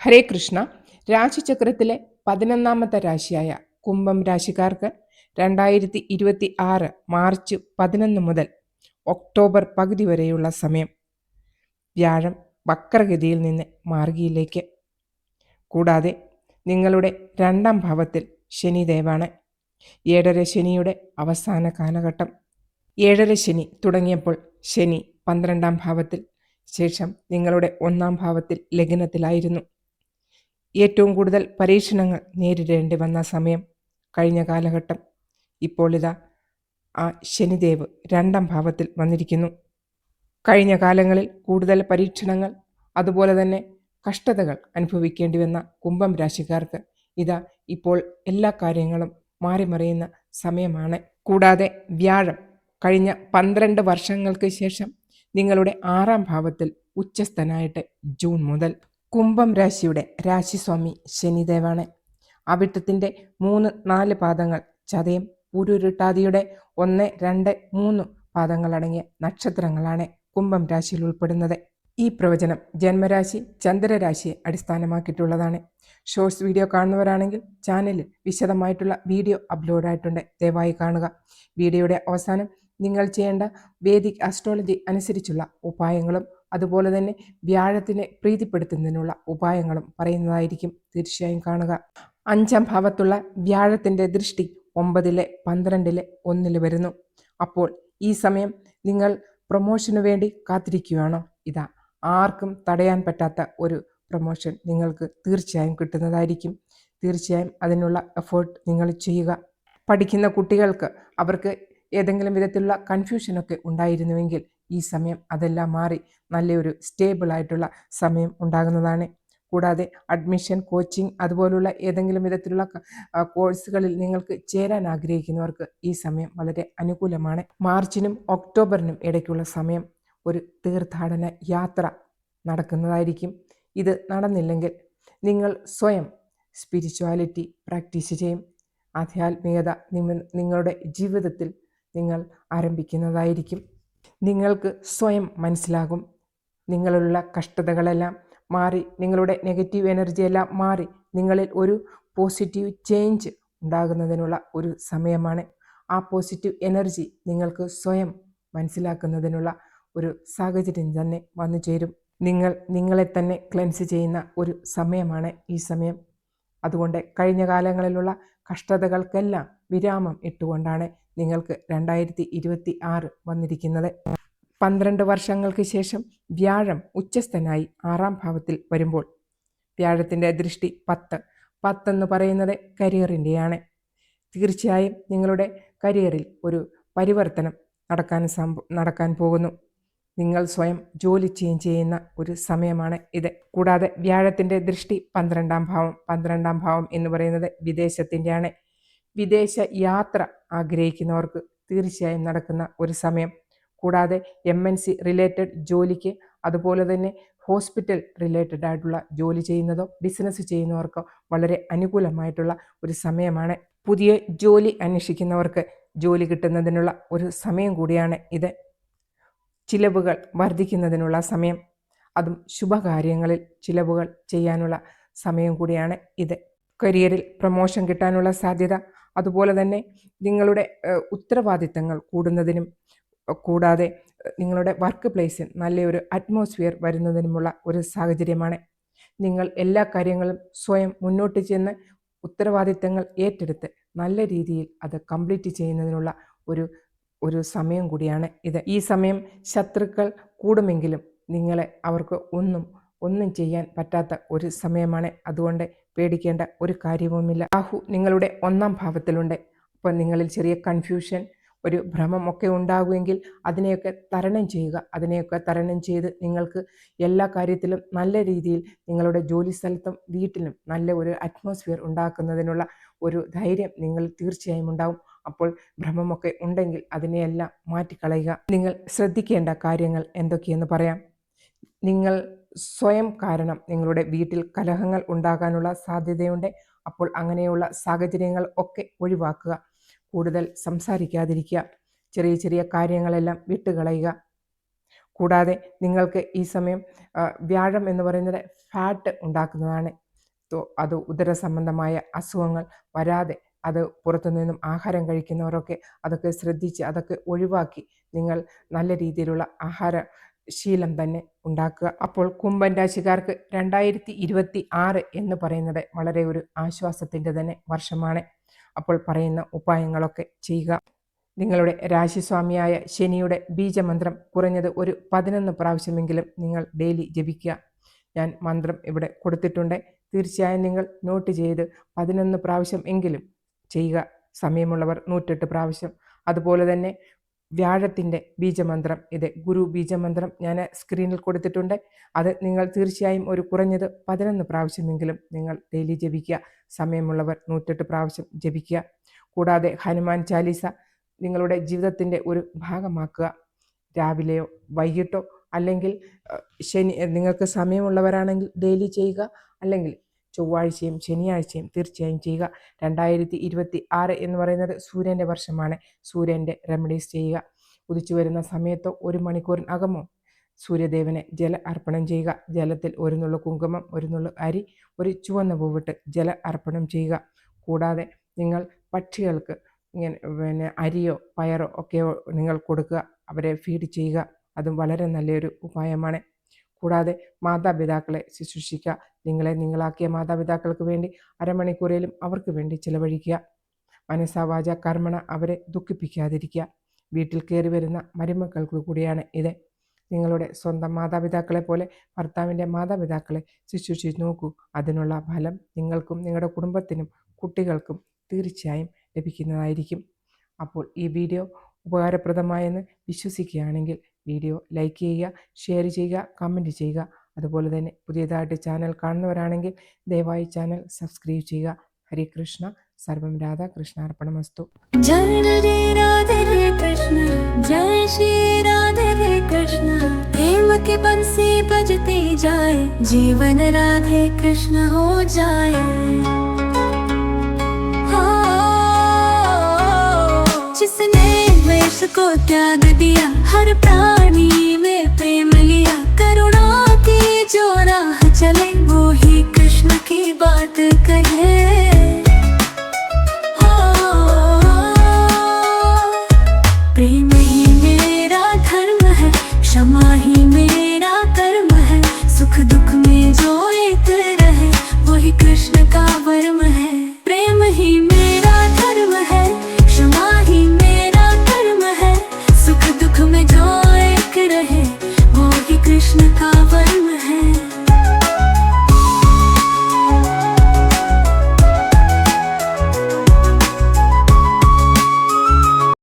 ഹരേ കൃഷ്ണ. രാശിചക്രത്തിലെ പതിനൊന്നാമത്തെ രാശിയായ കുംഭം രാശിക്കാർക്ക് രണ്ടായിരത്തി ഇരുപത്തി ആറ് മാർച്ച് പതിനൊന്ന് മുതൽ ഒക്ടോബർ പകുതി വരെയുള്ള സമയം. വ്യാഴം വക്രഗതിയിൽ നിന്ന് മാർഗിയിലേക്ക്. കൂടാതെ നിങ്ങളുടെ രണ്ടാം ഭാവത്തിൽ ശനിദേവാണ്. ഏഴര ശനിയുടെ അവസാന കാലഘട്ടം. ഏഴര ശനി തുടങ്ങിയപ്പോൾ ശനി പന്ത്രണ്ടാം ഭാവത്തിൽ ശേഷം നിങ്ങളുടെ ഒന്നാം ഭാവത്തിൽ ലഗ്നത്തിലായിരുന്നു. ഏറ്റവും കൂടുതൽ പരീക്ഷണങ്ങൾ നേരിടേണ്ടി വന്ന സമയം കഴിഞ്ഞ കാലഘട്ടം. ഇപ്പോൾ ഇതാ ആ ശനിദേവ് രണ്ടാം ഭാവത്തിൽ വന്നിരിക്കുന്നു. കഴിഞ്ഞ കാലങ്ങളിൽ കൂടുതൽ പരീക്ഷണങ്ങൾ അതുപോലെ തന്നെ കഷ്ടതകൾ അനുഭവിക്കേണ്ടി വന്ന കുംഭം രാശിക്കാർക്ക് ഇതാ ഇപ്പോൾ എല്ലാ കാര്യങ്ങളും മാറിമറിയുന്ന സമയമാണ്. കൂടാതെ വ്യാഴം കഴിഞ്ഞ പന്ത്രണ്ട് വർഷങ്ങൾക്ക് ശേഷം നിങ്ങളുടെ ആറാം ഭാവത്തിൽ ഉച്ചസ്ഥനായിട്ട് ജൂൺ മുതൽ കുംഭം രാശിയുടെ രാശിസ്വാമി ശനിദേവാണ്. അവിട്ടത്തിന്റെ മൂന്ന് നാല് പാദങ്ങൾ ചതയം ഉരുരുട്ടാതിയുടെ ഒന്ന് രണ്ട് മൂന്ന് പാദങ്ങളടങ്ങിയ നക്ഷത്രങ്ങളാണ് കുംഭം രാശിയിൽ ഉൾപ്പെടുന്നത്. ഈ പ്രവചനം ജന്മരാശി ചന്ദ്രരാശിയെ അടിസ്ഥാനമാക്കിയിട്ടുള്ളതാണ്. ഷോർട്സ് വീഡിയോ കാണുന്നവരാണെങ്കിൽ ചാനലിൽ വിശദമായിട്ടുള്ള വീഡിയോ അപ്ലോഡ് ആയിട്ടുണ്ട് ദയവായി കാണുക. വീഡിയോയുടെ അവസാനം നിങ്ങൾ ചെയ്യേണ്ട വേദിക് അസ്ട്രോളജി അനുസരിച്ചുള്ള ഉപായങ്ങളും അതുപോലെ തന്നെ വ്യാഴത്തിനെ പ്രീതിപ്പെടുത്തുന്നതിനുള്ള ഉപായങ്ങളും പറയുന്നതായിരിക്കും തീർച്ചയായും കാണുക. അഞ്ചാം ഭാവത്തുള്ള വ്യാഴത്തിന്റെ ദൃഷ്ടി ഒമ്പതിലെ പന്ത്രണ്ടിലെ ഒന്നിൽ വരുന്നു. അപ്പോൾ ഈ സമയം നിങ്ങൾ പ്രൊമോഷന് വേണ്ടി കാത്തിരിക്കുകയാണോ? ഇതാ ആർക്കും തടയാൻ പറ്റാത്ത ഒരു പ്രൊമോഷൻ നിങ്ങൾക്ക് തീർച്ചയായും കിട്ടുന്നതായിരിക്കും. തീർച്ചയായും അതിനുള്ള എഫേർട്ട് നിങ്ങൾ ചെയ്യുക. പഠിക്കുന്ന കുട്ടികൾക്ക് അവർക്ക് ഏതെങ്കിലും വിധത്തിലുള്ള കൺഫ്യൂഷനൊക്കെ ഉണ്ടായിരുന്നുവെങ്കിൽ ഈ സമയം അതെല്ലാം മാറി നല്ലൊരു സ്റ്റേബിൾ ആയിട്ടുള്ള സമയം ഉണ്ടാകുന്നതാണ്. കൂടാതെ അഡ്മിഷൻ കോച്ചിങ് അതുപോലുള്ള ഏതെങ്കിലും വിധത്തിലുള്ള കോഴ്സുകളിൽ നിങ്ങൾക്ക് ചേരാൻ ആഗ്രഹിക്കുന്നവർക്ക് ഈ സമയം വളരെ അനുകൂലമാണ്. മാർച്ചിനും ഒക്ടോബറിനും ഇടയ്ക്കുള്ള സമയം ഒരു തീർത്ഥാടന യാത്ര നടക്കുന്നതായിരിക്കും. ഇത് നടന്നില്ലെങ്കിൽ നിങ്ങൾ സ്വയം സ്പിരിച്വാലിറ്റി പ്രാക്ടീസ് ചെയ്യും. ആധ്യാത്മികത നിങ്ങളുടെ ജീവിതത്തിൽ നിങ്ങൾ ആരംഭിക്കുന്നതായിരിക്കും. നിങ്ങൾക്ക് സ്വയം മനസ്സിലാകും. നിങ്ങളുള്ള കഷ്ടതകളെല്ലാം മാറി നിങ്ങളുടെ നെഗറ്റീവ് എനർജിയെല്ലാം മാറി നിങ്ങളിൽ ഒരു പോസിറ്റീവ് ചേഞ്ച് ഉണ്ടാകുന്നതിനുള്ള ഒരു സമയമാണ്. ആ പോസിറ്റീവ് എനർജി നിങ്ങൾക്ക് സ്വയം മനസ്സിലാക്കുന്നതിനുള്ള ഒരു സാഹചര്യം തന്നെ വന്നു ചേരും നിങ്ങൾ നിങ്ങളെ തന്നെ ക്ലെൻസ് ചെയ്യുന്ന ഒരു സമയമാണ് ഈ സമയം. അതുകൊണ്ട് കഴിഞ്ഞ കാലങ്ങളിലുള്ള കഷ്ടതകൾക്കെല്ലാം വിരാമം ഇട്ടുകൊണ്ടാണ് നിങ്ങൾക്ക് രണ്ടായിരത്തി ഇരുപത്തി ആറ് വന്നിരിക്കുന്നത്. പന്ത്രണ്ട് വർഷങ്ങൾക്ക് ശേഷം വ്യാഴം ഉച്ചസ്ഥനായി ആറാം ഭാവത്തിൽ വരുമ്പോൾ വ്യാഴത്തിന്റെ ദൃഷ്ടി പത്ത്. പത്തെന്ന് പറയുന്നത് കരിയറിന്റെയാണ് തീർച്ചയായും നിങ്ങളുടെ കരിയറിൽ ഒരു പരിവർത്തനം നടക്കാൻ നടക്കാൻ പോകുന്നു. നിങ്ങൾ സ്വയം ജോലി ചെയ്യും ചെയ്യുന്ന ഒരു സമയമാണ് ഇത്. കൂടാതെ വ്യാഴത്തിന്റെ ദൃഷ്ടി പന്ത്രണ്ടാം ഭാവം പന്ത്രണ്ടാം ഭാവം എന്ന് പറയുന്നത് വിദേശത്തിന്റെയാണ് വിദേശ യാത്ര ആഗ്രഹിക്കുന്നവർക്ക് തീർച്ചയായും നടക്കുന്ന ഒരു സമയം. കൂടാതെ എം എൻ സി റിലേറ്റഡ് ജോലിക്ക് അതുപോലെ തന്നെ ഹോസ്പിറ്റൽ റിലേറ്റഡ് ആയിട്ടുള്ള ജോലി ചെയ്യുന്നതോ ബിസിനസ് ചെയ്യുന്നവർക്കോ വളരെ അനുകൂലമായിട്ടുള്ള ഒരു സമയമാണ്. പുതിയ ജോലി അന്വേഷിക്കുന്നവർക്ക് ജോലി കിട്ടുന്നതിനുള്ള ഒരു സമയം കൂടിയാണ് ഇത്. ചിലവുകൾ വർദ്ധിക്കുന്നതിനുള്ള സമയം. അതും ശുഭകാര്യങ്ങളിൽ ചിലവുകൾ ചെയ്യാനുള്ള സമയം കൂടിയാണ് ഇത്. കരിയറിൽ പ്രമോഷൻ കിട്ടാനുള്ള സാധ്യത അതുപോലെ തന്നെ നിങ്ങളുടെ ഉത്തരവാദിത്തങ്ങൾ കൂടുന്നതിനും കൂടാതെ നിങ്ങളുടെ വർക്ക് പ്ലേസിൽ നല്ലൊരു അറ്റ്മോസ്ഫിയർ വരുന്നതിനുമുള്ള ഒരു സാഹചര്യമാണ്. നിങ്ങൾ എല്ലാ കാര്യങ്ങളും സ്വയം മുന്നോട്ട് ചെന്ന് ഉത്തരവാദിത്തങ്ങൾ ഏറ്റെടുത്ത് നല്ല രീതിയിൽ അത് കംപ്ലീറ്റ് ചെയ്യുന്നതിനുള്ള ഒരു ഒരു സമയം കൂടിയാണ് ഇത്. ഈ സമയം ശത്രുക്കൾ കൂടുമെങ്കിലും നിങ്ങളെ അവർക്ക് ഒന്നും ഒന്നും ചെയ്യാൻ പറ്റാത്ത ഒരു സമയമാണ്. അതുകൊണ്ട് പേടിക്കേണ്ട ഒരു കാര്യവുമില്ല. രാഹു നിങ്ങളുടെ ഒന്നാം ഭാവത്തിലുണ്ട്. അപ്പോൾ നിങ്ങളിൽ ചെറിയ കൺഫ്യൂഷൻ ഒരു ഭ്രമമൊക്കെ ഉണ്ടാകുമെങ്കിൽ അതിനെയൊക്കെ തരണം ചെയ്യുക. അതിനെയൊക്കെ തരണം ചെയ്ത് നിങ്ങൾക്ക് എല്ലാ കാര്യത്തിലും നല്ല രീതിയിൽ നിങ്ങളുടെ ജോലി സ്ഥലത്തും വീട്ടിലും നല്ല ഒരു അറ്റ്മോസ്ഫിയർ ഉണ്ടാക്കുന്നതിനുള്ള ഒരു ധൈര്യം നിങ്ങൾ തീർച്ചയായും ഉണ്ടാവും. അപ്പോൾ ഭ്രമമൊക്കെ ഉണ്ടെങ്കിൽ അതിനെയെല്ലാം മാറ്റിക്കളയുക. നിങ്ങൾ ശ്രദ്ധിക്കേണ്ട കാര്യങ്ങൾ എന്തൊക്കെയെന്ന് പറയാം. നിങ്ങൾ സ്വയം കാരണം നിങ്ങളുടെ വീട്ടിൽ കലഹങ്ങൾ ഉണ്ടാകാനുള്ള സാധ്യതയുണ്ട്. അപ്പോൾ അങ്ങനെയുള്ള സാഹചര്യങ്ങൾ ഒക്കെ ഒഴിവാക്കുക. കൂടുതൽ സംസാരിക്കാതിരിക്കുക. ചെറിയ ചെറിയ കാര്യങ്ങളെല്ലാം വിട്ടുകളയുക. കൂടാതെ നിങ്ങൾക്ക് ഈ സമയം വ്യാഴം എന്ന് പറയുന്നത് ഫാറ്റ് ഉണ്ടാക്കുന്നതാണ്. അത് ഉദര സംബന്ധമായ അസുഖങ്ങൾ വരാതെ അത് പുറത്തു നിന്നും ആഹാരം കഴിക്കുന്നവരൊക്കെ അതൊക്കെ ശ്രദ്ധിച്ച് അതൊക്കെ ഒഴിവാക്കി നിങ്ങൾ നല്ല രീതിയിലുള്ള ആഹാര ശീലം തന്നെ ഉണ്ടാക്കുക. അപ്പോൾ കുംഭൻ രാശിക്കാർക്ക് രണ്ടായിരത്തി ഇരുപത്തി ആറ് എന്ന് പറയുന്നത് വളരെ ഒരു ആശ്വാസത്തിന്റെ തന്നെ വർഷമാണ്. അപ്പോൾ പറയുന്ന ഉപായങ്ങളൊക്കെ ചെയ്യുക. നിങ്ങളുടെ രാശിസ്വാമിയായ ശനിയുടെ ബീജമന്ത്രം കുറഞ്ഞത് ഒരു പതിനൊന്ന് പ്രാവശ്യമെങ്കിലും നിങ്ങൾ ഡെയിലി ജപിക്കുക. ഞാൻ മന്ത്രം ഇവിടെ കൊടുത്തിട്ടുണ്ട്. തീർച്ചയായും നിങ്ങൾ നോട്ട് ചെയ്ത് പതിനൊന്ന് പ്രാവശ്യം എങ്കിലും ചെയ്യുക. സമയമുള്ളവർ നൂറ്റെട്ട് പ്രാവശ്യം. അതുപോലെ തന്നെ വ്യാഴത്തിന്റെ ബീജമന്ത്രം. ഇത് ഗുരു ബീജമന്ത്രം ഞാൻ സ്ക്രീനിൽ കൊടുത്തിട്ടുണ്ട്. അത് നിങ്ങൾ തീർച്ചയായും ഒരു കുറഞ്ഞത് പതിനൊന്ന് പ്രാവശ്യമെങ്കിലും നിങ്ങൾ ഡെയിലി ജപിക്കുക. സമയമുള്ളവർ നൂറ്റെട്ട് പ്രാവശ്യം ജപിക്കുക. കൂടാതെ ഹനുമാൻ ചാലീസ നിങ്ങളുടെ ജീവിതത്തിന്റെ ഒരു ഭാഗമാക്കുക. രാവിലെയോ വൈകിട്ടോ അല്ലെങ്കിൽ ശനി നിങ്ങൾക്ക് സമയമുള്ളവരാണെങ്കിൽ ഡെയിലി ചെയ്യുക. അല്ലെങ്കിൽ ചൊവ്വാഴ്ചയും ശനിയാഴ്ചയും തീർച്ചയായും ചെയ്യുക. രണ്ടായിരത്തി ഇരുപത്തി ആറ് എന്ന് പറയുന്നത് സൂര്യന്റെ വർഷമാണ്. സൂര്യന്റെ റെമഡീസ് ചെയ്യുക. ഉദിച്ചു വരുന്ന സമയത്തോ ഒരു മണിക്കൂറിനകമോ സൂര്യദേവനെ ജല അർപ്പണം ചെയ്യുക. ജലത്തിൽ ഒരു നുള്ളു കുങ്കുമം ഒരു നുള്ളു അരി ഒരു ചുവന്ന പൂവിട്ട് ജല അർപ്പണം ചെയ്യുക. കൂടാതെ നിങ്ങൾ പക്ഷികൾക്ക് ഇങ്ങനെ പിന്നെ അരിയോ പയറോ ഒക്കെയോ നിങ്ങൾ കൊടുക്കുക. അവരെ ഫീഡ് ചെയ്യുക. അതും വളരെ നല്ലൊരു ഉപായമാണ്. കൂടാതെ മാതാപിതാക്കളെ ശുശ്രൂഷിക്കുക. നിങ്ങളെ നിങ്ങളാക്കിയ മാതാപിതാക്കൾക്ക് വേണ്ടി അരമണിക്കൂറിലും അവർക്ക് വേണ്ടി ചിലവഴിക്കുക. മനസ്സാവാച കർമ്മണ അവരെ ദുഃഖിപ്പിക്കാതിരിക്കുക. വീട്ടിൽ കയറി വരുന്ന മരുമക്കൾക്ക് കൂടിയാണ് ഇത്. നിങ്ങളുടെ സ്വന്തം മാതാപിതാക്കളെ പോലെ ഭർത്താവിന്റെ മാതാപിതാക്കളെ ശുശ്രൂഷിച്ച് നോക്കൂ. അതിനുള്ള ഫലം നിങ്ങൾക്കും നിങ്ങളുടെ കുടുംബത്തിനും കുട്ടികൾക്കും തീർച്ചയായും ലഭിക്കുന്നതായിരിക്കും. അപ്പോൾ ഈ വീഡിയോ ഉപകാരപ്രദമായെന്ന് വിശ്വസിക്കുകയാണെങ്കിൽ വീഡിയോ ലൈക്ക് ചെയ്യുക ഷെയർ ചെയ്യുക കമൻറ്റ് ചെയ്യുക അതുപോലെ തന്നെ പുതിയതായിട്ട് ചാനൽ കാണുന്നവരാണെങ്കിൽ ദയവായി ചാനൽ സബ്സ്ക്രൈബ് ചെയ്യുക ഹരേ കൃഷ്ണ സർവം രാധാകൃഷ്ണാർപ്പണമസ്തു जय रे राधे रे कृष्ण जय श्री राधे रे कृष्ण प्रेम के बंसी बजते जाए जीवन राधे कृष्ण हो जाए हाँ, जिसने वेश को त्याग दिया, हर प्राणी में प्रेम लिया। करुणा की जो राह चले, वो ही कृष्ण की बात कहे।